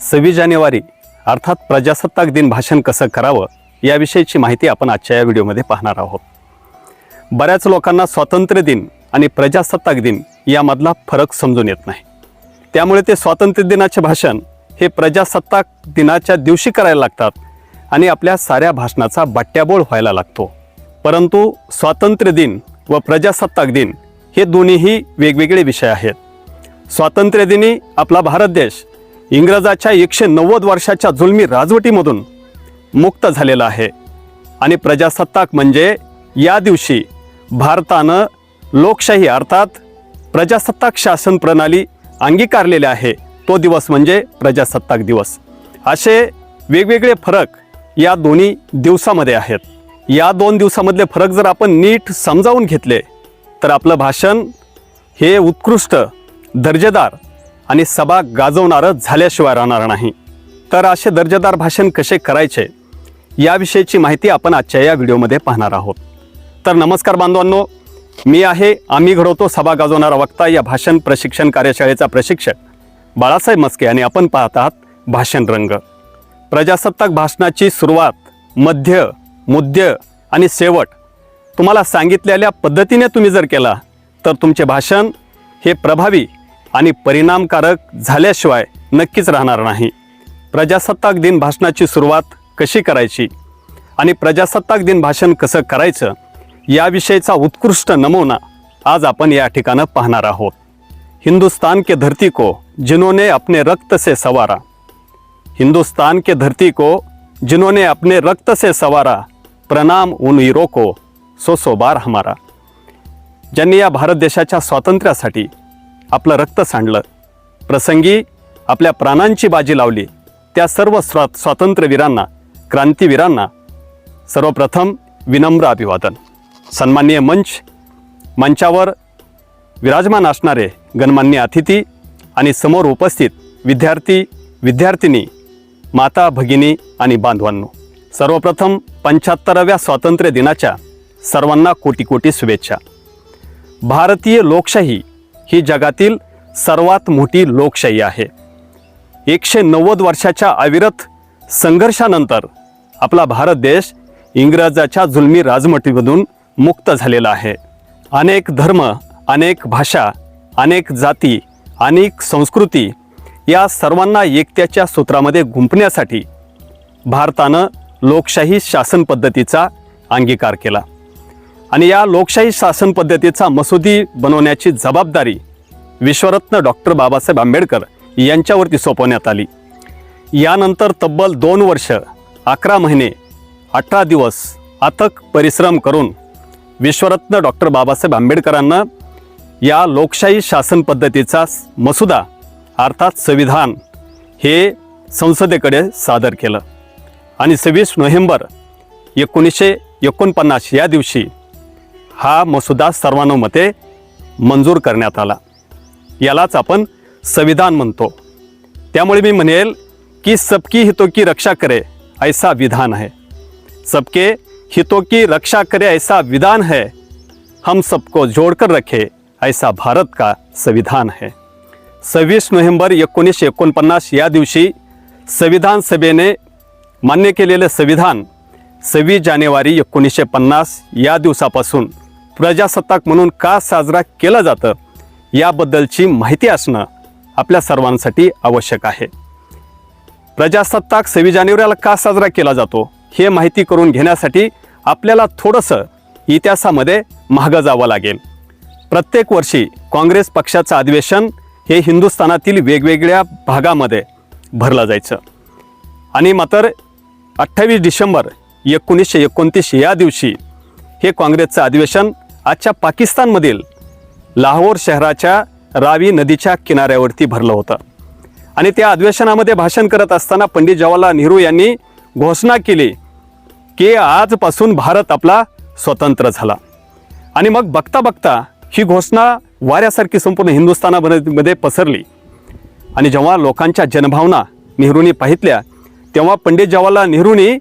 सव्वीस जानेवारी अर्थात प्रजासत्ताक दिन भाषण कसं करावं याविषयीची माहिती आपण आजच्या या व्हिडिओमध्ये पाहणार आहोत. बऱ्याच लोकांना स्वातंत्र्य दिन आणि प्रजासत्ताक दिन यामधला फरक समजून येत नाही. त्यामुळे ते स्वातंत्र्य दिनाचे भाषण हे प्रजासत्ताक दिनाच्या दिवशी करायला लागतात आणि आपल्या साऱ्या भाषणाचा बाट्याबोळ व्हायला लागतो. परंतु स्वातंत्र्य दिन व प्रजासत्ताक दिन हे दोन्हीही वेगवेगळे विषय आहेत. स्वातंत्र्यदिनी आपला भारत देश इंग्रजाच्या एकशे नव्वद वर्षाच्या जुलमी राजवटीमधून मुक्त झालेला आहे. आणि प्रजासत्ताक म्हणजे या दिवशी भारतानं लोकशाही अर्थात प्रजासत्ताक शासन प्रणाली अंगीकारलेली आहे. तो दिवस म्हणजे प्रजासत्ताक दिवस. असे वेगवेगळे फरक या दोन्ही दिवसामध्ये आहेत. या दोन दिवसामधले फरक जर आपण नीट समजावून घेतले तर आपलं भाषण हे उत्कृष्ट दर्जेदार आणि सभा गाजवणारं झाल्याशिवाय राहणार नाही. तर असे दर्जेदार भाषण कसे करायचे? याविषयीची माहिती आपण आजच्या या व्हिडिओमध्ये पाहणार आहोत. तर नमस्कार बांधवांनो मी आहे आम्ही घडवतो सभा गाजवणारा वक्ता या भाषण प्रशिक्षण कार्यशाळेचा प्रशिक्षक बाळासाहेब मस्के आणि आपण पाहत आहात भाषण रंग. प्रजासत्ताक भाषणाची सुरुवात मध्य मुद्य आणि शेवट तुम्हाला सांगितलेल्या पद्धतीने तुम्ही जर केला तर तुमचे भाषण हे प्रभावी आणि परिणामकारक झाल्याशिवाय नक्कीच राहणार नाही. प्रजासत्ताक दिन भाषणाची सुरुवात कशी करायची आणि प्रजासत्ताक दिन भाषण कसं करायचं याविषयीचा उत्कृष्ट नमुना आज आपण या ठिकाणं पाहणार आहोत. हिंदुस्तान के धरती को जिन्होंने अपने रक्त से सवारा. हिंदुस्तान के धरती को जिन्होंने अपने रक्त से सवारा प्रणाम उन वीरों को सो सो बार हमारा. ज्यांनी या भारत देशाच्या स्वातंत्र्यासाठी आपलं रक्त सांडलं. प्रसंगी आपल्या प्राणांची बाजी लावली. त्या सर्व स्वा स्वातंत्र्यवीरांना क्रांतीवीरांना सर्वप्रथम विनम्र अभिवादन. सन्माननीय मंच मंचावर विराजमान असणारे गणमान्य अतिथी आणि समोर उपस्थित विद्यार्थी विद्यार्थिनी माता भगिनी आणि बांधवांनो सर्वप्रथम पंच्याहत्तराव्या स्वातंत्र्य दिनाच्या सर्वांना कोटी कोटी शुभेच्छा. भारतीय लोकशाही ही जगातील सर्वात मोठी लोकशाही आहे. एकशे नव्वद वर्षाच्या अविरत संघर्षानंतर आपला भारत देश इंग्रजाच्या जुलमी राजमटीमधून मुक्त झालेला आहे. अनेक धर्म अनेक भाषा अनेक जाती अनेक संस्कृती या सर्वांना एकत्याच्या सूत्रामध्ये गुंपण्यासाठी भारतानं लोकशाही शासन पद्धतीचा अंगीकार केला. आणि या लोकशाही शासन पद्धतीचा मसुदी बनवण्याची जबाबदारी विश्वरत्न डॉक्टर बाबासाहेब आंबेडकर यांच्यावरती सोपवण्यात आली. यानंतर तब्बल दोन वर्ष अकरा महिने अठरा दिवस अथक परिश्रम करून विश्वरत्न डॉक्टर बाबासाहेब आंबेडकरांना या लोकशाही शासन पद्धतीचा मसुदा अर्थात संविधान हे संसदेकडे सादर केलं. आणि सव्वीस नोव्हेंबर एकोणीसशे एकोणपन्नास या दिवशी हा मसुदा सर्वानुमते मंजूर करण्यात आला. यालाच आपण संविधान म्हणतो. त्यामुळे मी म्हणेल की सबकी हितों की रक्षा करे ऐसा विधान है सबके हितों की रक्षा करे ऐसा विधान है. हम सबको जोड़कर रखे ऐसा भारत का संविधान है. सव्वीस नोव्हेंबर एकोणीसशे एकोणपन्नास या दिवशी संविधान सभेने मान्य केलेलं संविधान सव्वीस जानेवारी एकोणीसशे पन्नास या दिवसापासून प्रजासत्ताक म्हणून का साजरा केला जातं याबद्दलची माहिती असणं आपल्या सर्वांसाठी आवश्यक आहे. प्रजासत्ताक सव्वीस जानेवारीला का साजरा केला जातो हे माहिती करून घेण्यासाठी आपल्याला थोडंसं इतिहासामध्ये मागं जावं लागेल. प्रत्येक वर्षी काँग्रेस पक्षाचं अधिवेशन हे हिंदुस्थानातील वेगवेगळ्या भागामध्ये भरलं जायचं. आणि मात्र अठ्ठावीस डिसेंबर एकोणीसशे एकोणतीस या दिवशी हे काँग्रेसचं अधिवेशन आजच्या पाकिस्तानमधील लाहोर शहराच्या रावी नदीच्या किनाऱ्यावरती भरलं होतं. आणि त्या अधिवेशनामध्ये भाषण करत असताना पंडित जवाहरलाल नेहरू यांनी घोषणा केली की आजपासून भारत आपला स्वतंत्र झाला. आणि मग बघता बघता ही घोषणा वाऱ्यासारखी संपूर्ण हिंदुस्थानामध्ये पसरली. आणि जेव्हा लोकांच्या जनभावना नेहरूंनी पाहितल्या तेव्हा पंडित जवाहरलाल नेहरूंनी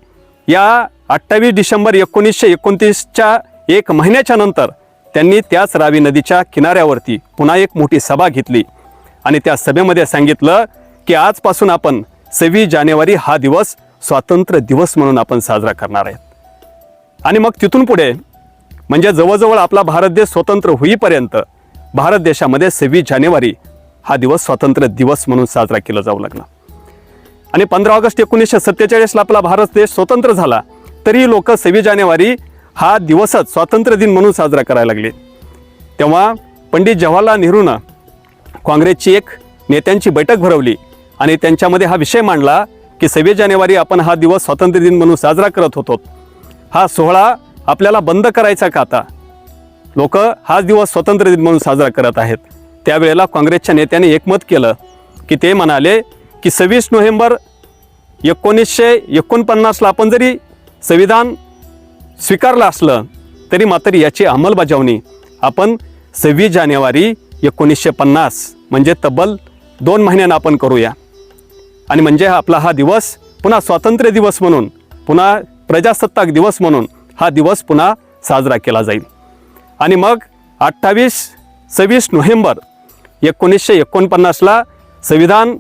या अठ्ठावीस डिसेंबर एकोणीसशे एकोणतीसच्या एक महिन्याच्या नंतर त्यांनी त्याच रावी नदीच्या किनाऱ्यावरती पुन्हा एक मोठी सभा घेतली. आणि त्या सभेमध्ये सांगितलं की आजपासून आपण सव्वीस जानेवारी हा दिवस स्वातंत्र्य दिवस म्हणून आपण साजरा करणार आहेत. आणि मग तिथून पुढे म्हणजे जवळजवळ आपला भारत देश स्वतंत्र होईपर्यंत भारत देशामध्ये सव्वीस जानेवारी हा दिवस स्वातंत्र्य दिवस म्हणून साजरा केला जाऊ लागला. आणि पंधरा ऑगस्ट एकोणीसशे सत्तेचाळीसला आपला भारत देश स्वतंत्र झाला तरी लोक सव्वीस जानेवारी हा दिवसच स्वातंत्र्य दिन म्हणून साजरा करायला लागले. तेव्हा पंडित जवाहरलाल नेहरूनं काँग्रेसची एक नेत्यांची बैठक भरवली आणि त्यांच्यामध्ये हा विषय मांडला की सव्वीस जानेवारी आपण हा दिवस स्वातंत्र्य दिन म्हणून साजरा करत होतो. हा सोहळा आपल्याला बंद करायचा का आता? लोक हाच दिवस स्वातंत्र्य दिन म्हणून साजरा करत आहेत. त्यावेळेला काँग्रेसच्या नेत्याने एकमत केलं की ते म्हणाले की सव्वीस नोव्हेंबर एकोणीसशे एकोणपन्नासला आपण जरी संविधान स्वीकारलं असलं तरी मात्र याची अंमलबजावणी आपण सव्वीस जानेवारी एकोणीसशे पन्नास म्हणजे तब्बल दोन महिन्यानं आपण करूया. आणि म्हणजे आपला हा दिवस पुन्हा स्वातंत्र्य दिवस म्हणून पुन्हा प्रजासत्ताक दिवस म्हणून हा दिवस पुन्हा साजरा केला जाईल. आणि मग अठ्ठावीस सव्वीस नोव्हेंबर एकोणीसशे एकोणपन्नासला संविधान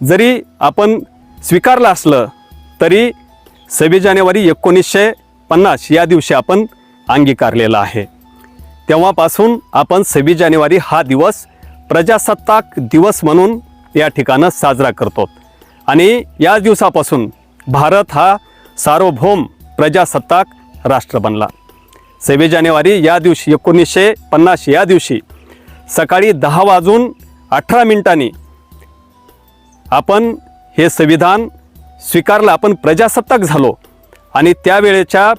जरी आपण स्वीकारलं असलं तरी सव्वीस जानेवारी एकोणीसशे पन्नास या दिवशी आपण अंगीकारलेला आहे. तेव्हापासून आपण सव्वीस जानेवारी हा दिवस प्रजासत्ताक दिवस म्हणून या ठिकाणं साजरा करतो. आणि या दिवसापासून भारत हा सार्वभौम प्रजासत्ताक राष्ट्र बनला. सव्वीस जानेवारी या दिवशी एकोणीसशे पन्नास या दिवशी सकाळी दहा वाजून अठरा मिनिटांनी आपण हे संविधान स्वीकारलं आपण प्रजासत्ताक झालो. आणि त्यावेळेच्या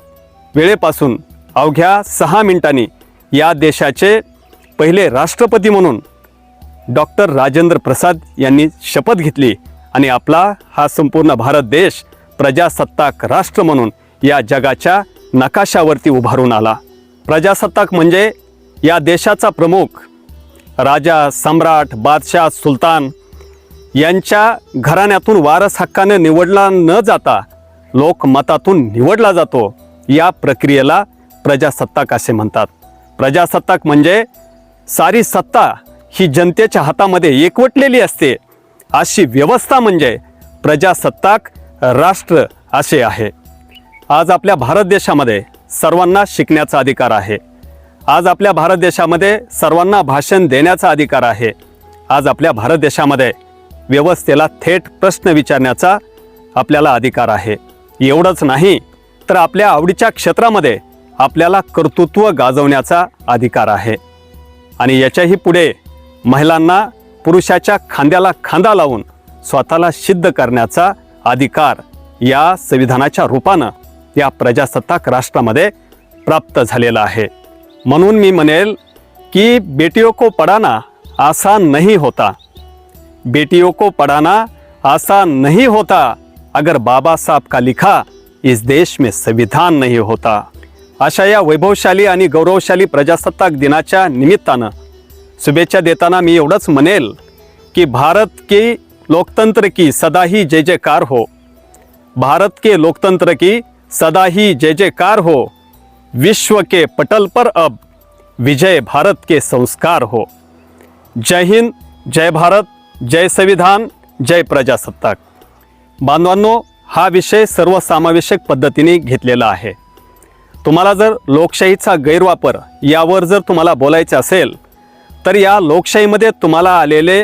वेळेपासून अवघ्या सहा मिनिटांनी या देशाचे पहिले राष्ट्रपती म्हणून डॉक्टर राजेंद्र प्रसाद यांनी शपथ घेतली आणि आपला हा संपूर्ण भारत देश प्रजासत्ताक राष्ट्र म्हणून या जगाच्या नकाशावरती उभारून आला. प्रजासत्ताक म्हणजे या देशाचा प्रमुख राजा सम्राट बादशाह सुलतान यांच्या घराण्यातून वारस हक्काने निवडला न जाता लोकमतातून निवडला जातो या प्रक्रियेला प्रजासत्ताक असे म्हणतात. प्रजासत्ताक म्हणजे सारी सत्ता ही जनतेच्या हातामध्ये एकवटलेली असते. अशी व्यवस्था म्हणजे प्रजासत्ताक राष्ट्र असे आहे. आज आपल्या भारत देशामध्ये सर्वांना शिकण्याचा अधिकार आहे. आज आपल्या भारत देशामध्ये सर्वांना भाषण देण्याचा अधिकार आहे. आज आपल्या भारत देशामध्ये व्यवस्थेला थेट प्रश्न विचारण्याचा आपल्याला अधिकार आहे. एवढंच नाही तर आपल्या आवडीच्या क्षेत्रामध्ये आपल्याला कर्तृत्व गाजवण्याचा अधिकार आहे. आणि याच्याही पुढे महिलांना पुरुषाच्या खांद्याला खांदा लावून स्वतःला सिद्ध करण्याचा अधिकार या संविधानाच्या रूपानं या प्रजासत्ताक राष्ट्रामध्ये प्राप्त झालेला आहे. म्हणून मी म्हणेल की बेटियों को पढ़ाना आसान नहीं होता. बेटियों को पढ़ाना आसान नहीं होता अगर बाबा साहब का लिखा इस देश में संविधान नहीं होता। अशा या वैभवशाली आणि गौरवशाली प्रजासत्ताक दिनाच्या निमित्तानं शुभेच्छा देताना मी एवढंच म्हणेल की भारत की लोकतंत्र की सदा ही जय जयकार हो। भारत के लोकतंत्र की सदा ही जय जयकार हो। विश्व के पटल पर अब विजय भारत के संस्कार हो। जय हिंद जय भारत जय संविधान जय प्रजासत्ताक। बांधवांनो हा विषय सर्वसमावेशक पद्धतीने घेतलेला आहे. तुम्हाला जर लोकशाहीचा गैरवापर यावर जर तुम्हाला बोलायचं असेल तर या लोकशाहीमध्ये तुम्हाला आलेले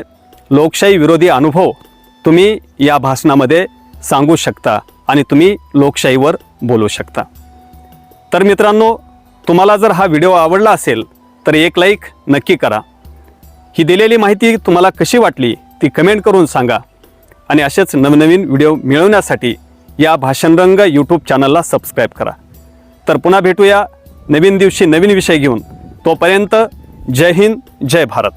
लोकशाही विरोधी अनुभव तुम्ही या भाषणामध्ये सांगू शकता आणि तुम्ही लोकशाहीवर बोलू शकता. तर मित्रांनो तुम्हाला जर हा व्हिडिओ आवडला असेल तर एक लाईक नक्की करा. ही दिलेली माहिती तुम्हाला कशी वाटली ती कमेंट करून सांगा. आणि असेच नवनवीन व्हिडिओ मिळवण्यासाठी या भाषणरंग यूट्यूब चॅनलला सबस्क्राईब करा. तर पुन्हा भेटूया नवीन दिवशी नवीन विषय घेऊन. तोपर्यंत जय हिंद जय भारत.